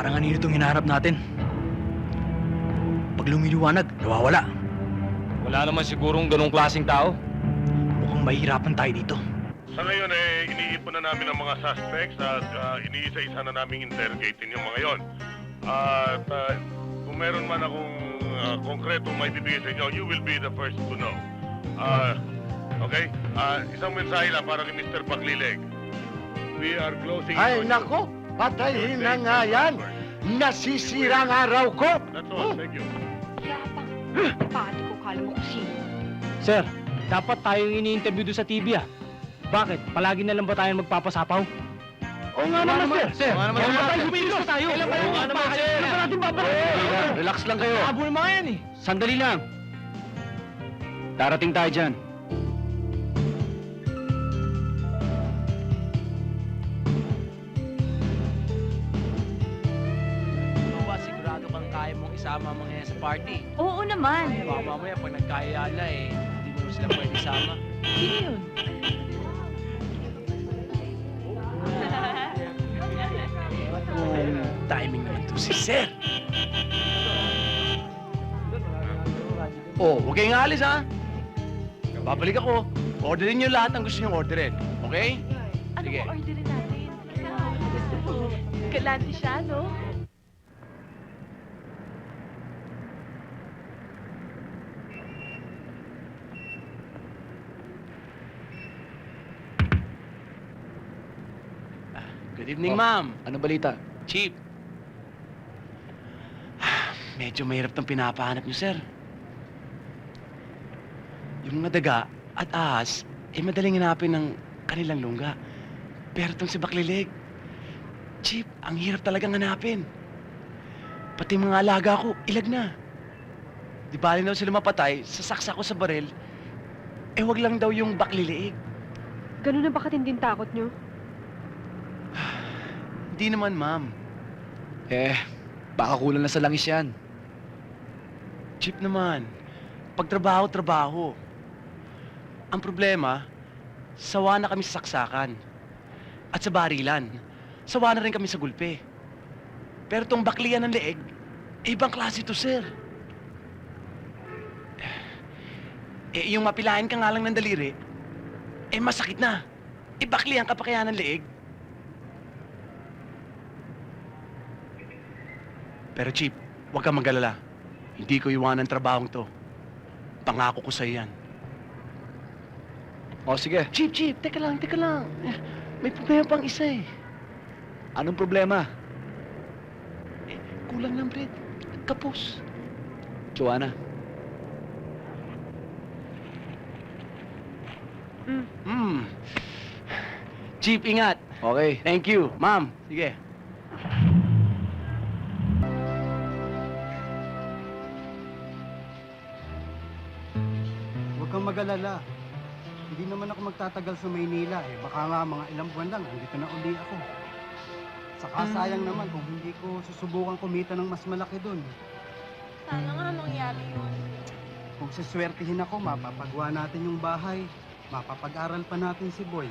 Parang anino itong hinaharap natin. Pag lumiliwanag, nawawala. Wala naman sigurong ganong klaseng tao. Mukhang mahihirapan tayo dito. Sa ngayon, eh, iniipon na namin ang mga suspects at ah, iniisa-isa na namin interrogating yung mga yon. At ah, kung meron man akong uh, konkreto may bibigay sa inyo, you will be the first to know. Ah, okay? Ah, isang mensahe lang para kay Mr. Paglileg. We are closing... Ay, nako! Patayin na nga yan! Nasisira ang araw ko! That's all. Thank you. Yabang. Pati ko kala mo kung sino. Sir, dapat tayo yung ini-interview doon sa TV ah. Bakit? Palagi na lang ba tayo magpapasapaw? Oo nga naman, sir! Sir, Oo nga naman, kailan sir. tayo kumilos tayo? Kailan ba Oo nga naman, sir. Kailan ba natin babalik? Relax lang kayo. Abo mga yan eh. Sandali lang. Darating tayo dyan. Isama ang mga yan sa party? Oo naman. Baka mamaya pag nagkayala eh, hindi mo sila pwede isama. Sino yun? Timing naman to si Sir. Oh, huwag kayong alis ha. Babalik ako. Orderin niyo lahat ng gusto niyong orderin. Okay? Ano Sige. mo orderin natin? Galante siya, no? Good evening, ma'am. Ano balita? Chief. Medyo mahirap tong pinapahanap niyo, sir. Yung mga daga at ahas, eh madaling hanapin ng kanilang lungga. Pero tong si Baklilig, Chief, ang hirap talagang hanapin. Pati mga alaga ko, ilag na. Di bali daw sila mapatay, sasaksak ko sa baril. Eh wag lang daw yung baklilig. Ganun na ba katinding takot nyo? Hindi naman, ma'am. Eh, baka kulang na sa langis yan. Cheap naman. Pagtrabaho, trabaho. Ang problema, sawa na kami sa saksakan. At sa barilan. Sawa na rin kami sa gulpe. Pero tong baklian ng leeg, eh, ibang klase to, sir. Eh, yung mapilain ka nga lang ng daliri, eh, masakit na. Eh, baklian ka pa kaya ng leeg. Pero, Chief, huwag kang magalala. Hindi ko iwanan ang trabahong to. Pangako ko sa'yo yan. O sige, Chief, Chief, teka lang, teka lang. Eh, May problema pang isa eh. anong problema? Kulang lang, Fred. Kapos. Joanna, Hmm. Chief, ingat. okay. Thank you. Ma'am, sige. Mag-alala. Hindi naman ako magtatagal sa Maynila eh. Baka nga mga ilang buwan lang, andito na uli ako. Saka sayang naman kung hindi ko susubukan kumita ng mas malaki doon. Sana nga mangyari yun. Kung siswertihin ako, mapapagawa natin yung bahay. Mapapag-aral pa natin si Boy.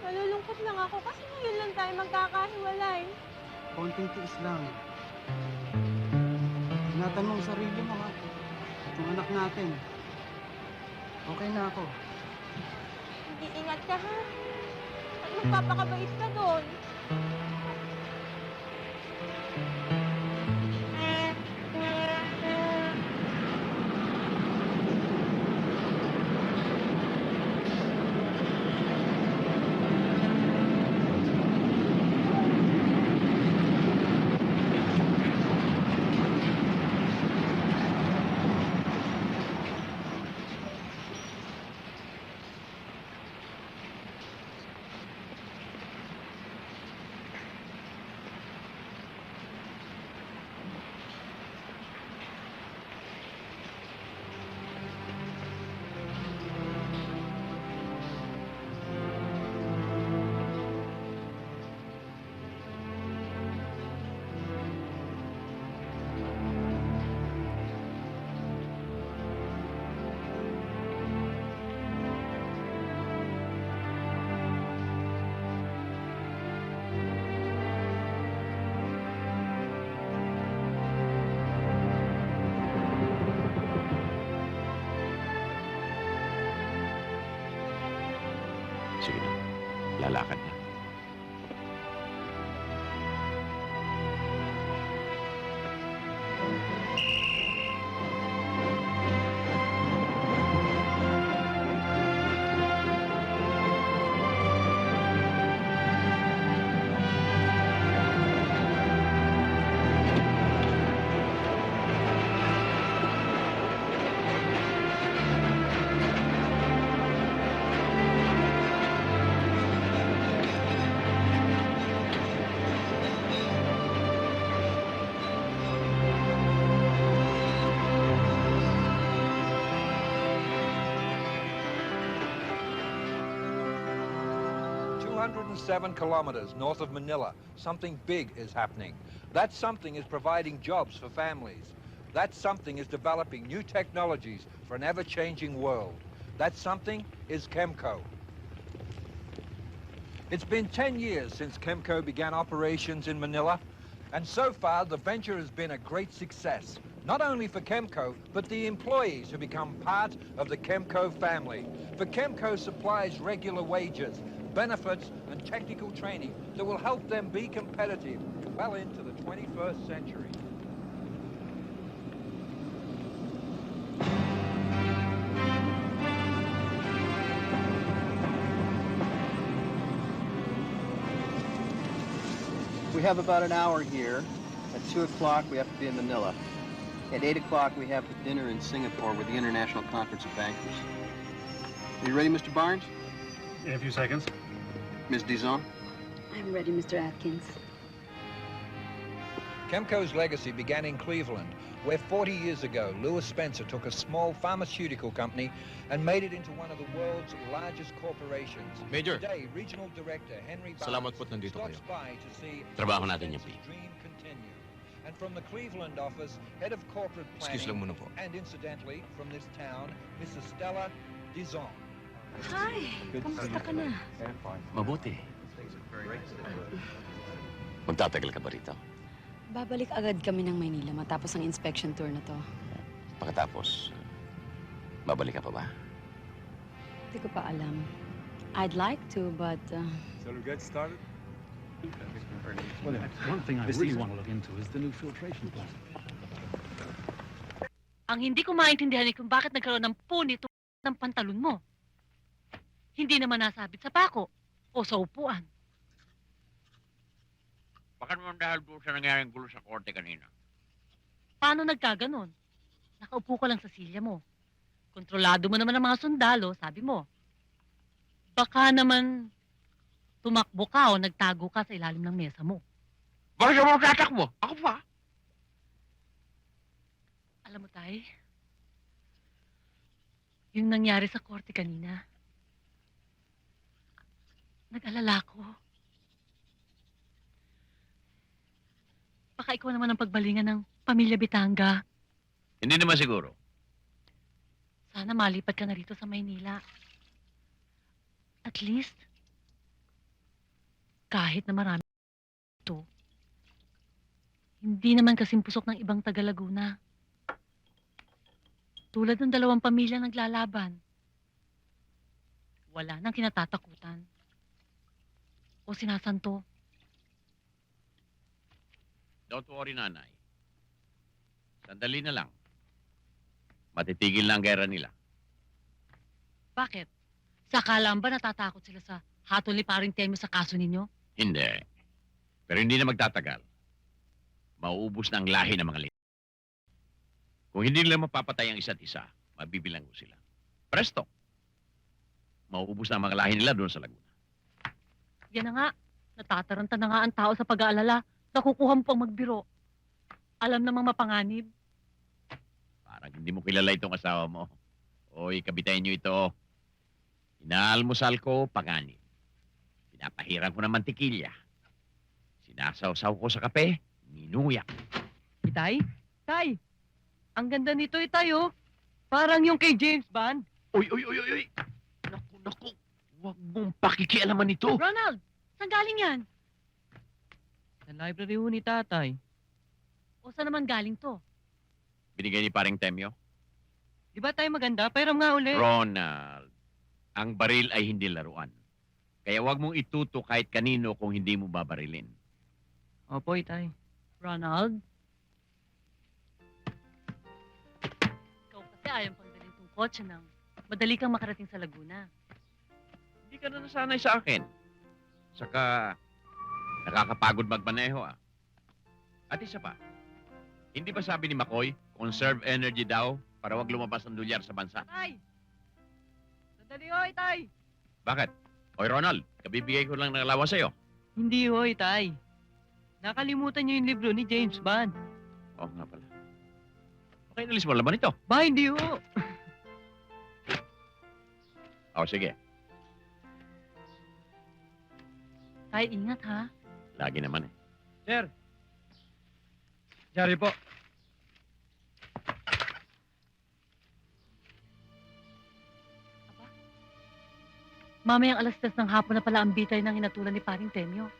Malulungkot lang ako kasi ngayon lang tayo magkakahiwalay. Konting tiis lang. Ingatan mo ang sarili mo ha. At yung anak natin. Okay na ako. Hindi ingat ka ha. At magpapakabait ka doon. kalakad. 207 kilometers north of Manila, something big is happening. That something is providing jobs for families. That something is developing new technologies for an ever-changing world. That something is Chemco. It's been 10 years since Chemco began operations in Manila, and so far the venture has been a great success. Not only for Chemco, but the employees who become part of the Chemco family. For Chemco supplies regular wages, benefits, and technical training that will help them be competitive well into the 21st century. We have about an hour here. At 2 o'clock, we have to be in Manila. At 8 o'clock, we have dinner in Singapore with the International Conference of Bankers. Are you ready, Mr. Barnes? In a few seconds. Ms. Dizon? I'm ready, Mr. Atkins. Chemco's legacy began in Cleveland, where 40 years ago, Lewis Spencer took a small pharmaceutical company and made it into one of the world's largest corporations. Major. Today, Regional Director Henry Salamat Barnes po't nandito stops kayo. by to see Trabaho Lewis natin yan, Spencer's Pete. dream continue. And from the Cleveland office, head of corporate planning, Excuse lang muna po. and incidentally, from this town, Mrs. Stella Dizon. Hi! Kamusta ka na? Mabuti. Magtatagal ka ba rito? Babalik agad kami ng Maynila matapos ang inspection tour na to. Pagkatapos, babalik ka pa ba? Hindi ko pa alam. I'd like to, but... uh, So we get started? Well, one thing I really want to look into is the new filtration plant. Ang hindi ko maintindihan ay kung bakit nagkaroon ng punit ng pantalon mo. Hindi naman nasabit sa pako o sa upuan. Baka naman dahil doon sa nangyaring gulo sa korte kanina. Paano nagkaganon? Nakaupo ka lang sa silya mo. Kontrolado mo naman ang mga sundalo, sabi mo. Baka naman tumakbo ka o nagtago ka sa ilalim ng mesa mo. Bakit mo tatakbo? Ako pa. Alam mo, Tay, yung nangyari sa korte kanina, nag-alala ko. Baka ikaw naman ang pagbalingan ng pamilya Bitanga. Hindi naman siguro. Sana malipat ka na rito sa Maynila. At least, kahit na marami ito, hindi naman kasing pusok ng ibang taga Laguna. Tulad ng dalawang pamilya naglalaban. Wala nang kinatatakutan. O sinasanto. Don't worry, nanay. Sandali na lang. Matitigil na ang gera nila. Bakit? Sakalam ba natatakot sila sa hatol ni paring Temyo sa kaso ninyo? Hindi. Pero hindi na magtatagal. Mauubos na ang lahi ng mga lito. Kung hindi nila mapapatay ang isa't isa, mabibilang ko sila. Presto! Mauubos na ang mga lahi nila doon sa Laguna. Yan na nga. Natataranta na nga ang tao sa pag-aalala. Nakukuha mo pang magbiro. Alam namang mapanganib. Parang hindi mo kilala itong asawa mo. Oy, kabitayin niyo ito. Inaalmusal ko, panganib. Pinapahiran ko ng mantikilya. Sinasawsaw ko sa kape, minuyak. Itay? Tay! Ang ganda nito, Itay, oh. Parang yung kay James Bond. Uy, uy, uy, uy, uy! Naku, naku! Huwag mong pakikialaman ito. Ronald! Saan galing yan? Sa library ho ni tatay. O saan naman galing to? Binigay ni paring Temyo. Di ba tayo maganda? Pairam nga uli. Ronald, ang baril ay hindi laruan. Kaya huwag mong ituto kahit kanino kung hindi mo babarilin. Opo, itay. Ronald? Ikaw kasi ayaw pang dalhin tong kotse nang madali kang makarating sa Laguna. Ka na nasanay sa akin. Saka, nakakapagod magmaneho ah. At isa pa, hindi ba sabi ni McCoy, conserve energy daw para wag lumabas ang dolyar sa bansa? Tay! Sandali, oy, Tay! Bakit? Oy Ronald, kabibigay ko lang ng alawa sa'yo. Hindi ho, itay. Nakalimutan niyo yung libro ni James Bond. Oo nga pala. Okay, nalis mo laman ito. Ba, hindi ho. O sige. Tay, ingat ha. Lagi naman eh. Sir. Sorry po. Mamayang alas 3 ng hapon na pala ang bitay ng hinatulan ni Paring Temyo.